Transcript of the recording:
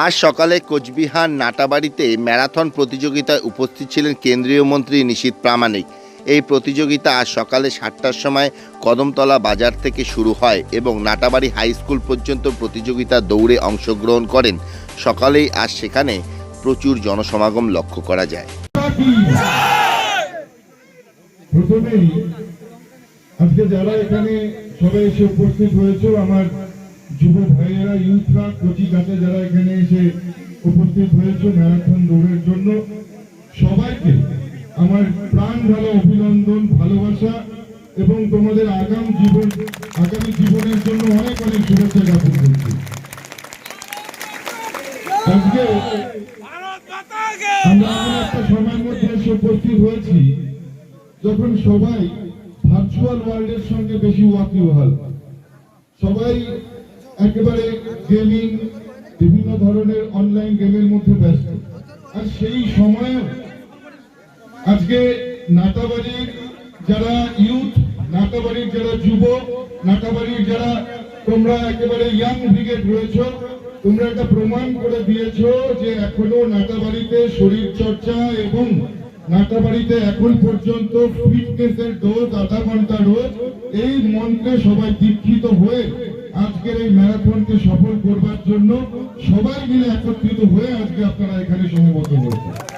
আজ সকালে কোচবিহার নাটাবাড়িতে ম্যারাথন প্রতিযোগিতায় উপস্থিত ছিলেন কেন্দ্রীয় মন্ত্রী নিশীত প্রামাণিক। এই প্রতিযোগিতা আজ সকালে সাতটার সময় কদমতলা বাজার থেকে শুরু হয় এবং নাটাবাড়ি হাই স্কুল পর্যন্ত প্রতিযোগিতা দৌড়ে অংশগ্রহণ করেন। সকালেই আজ সেখানে প্রচুর জনসমাগম লক্ষ্য করা যায়। আজকে যারা এখানে সবাই এসে উপস্থিত হয়েছে, আমার যুব ভাইয়েরা ইউথরা, কচি কাছে যারা এখানে এসে উপস্থিত হয়েছে ম্যারাথন দৌড়ের জন্য, সবাইকে আমার প্রাণ ঢালা অভিনন্দন, ভালোবাসা এবং তোমাদের আগাম জীবন, আগামী জীবনের জন্য অনেক অনেক শুভেচ্ছা জ্ঞাপন করছি। আজকে আমরা একটা সময়ের মধ্যে এসে উপস্থিত হয়েছি যখন সবাই ভার্চুয়াল ওয়ার্ল্ডের সঙ্গে বেশি ওয়াকিবহাল। সবাই একেবারে গেমিং বিভিন্ন ধরনের অনলাইন গেমের মধ্যে ব্যস্ত। আর সেই সময়ে আজকে নাটাবাড়ির যারা ইউথ নাটাবাড়ির যারা যুব, নাটাবাড়ির যারা তোমরা একেবারে ইয়াং ব্রিগেড রয়েছো, তোমরা এটা প্রমাণ করে দিয়েছ যে এখনও নাটাবাড়িতে শরীর চর্চা এবং নাটাবাড়িতে এখন পর্যন্ত ফিটনেসের ডোজ আধা ঘণ্টা রোজ এই মন্ত্রে সবাই দীক্ষিত হয়ে আজকের এই ম্যারাথনকে সফল করবার জন্য সবাই মিলে একত্রিত হয়ে আজকে আপনারা এখানে সমবেত হয়েছে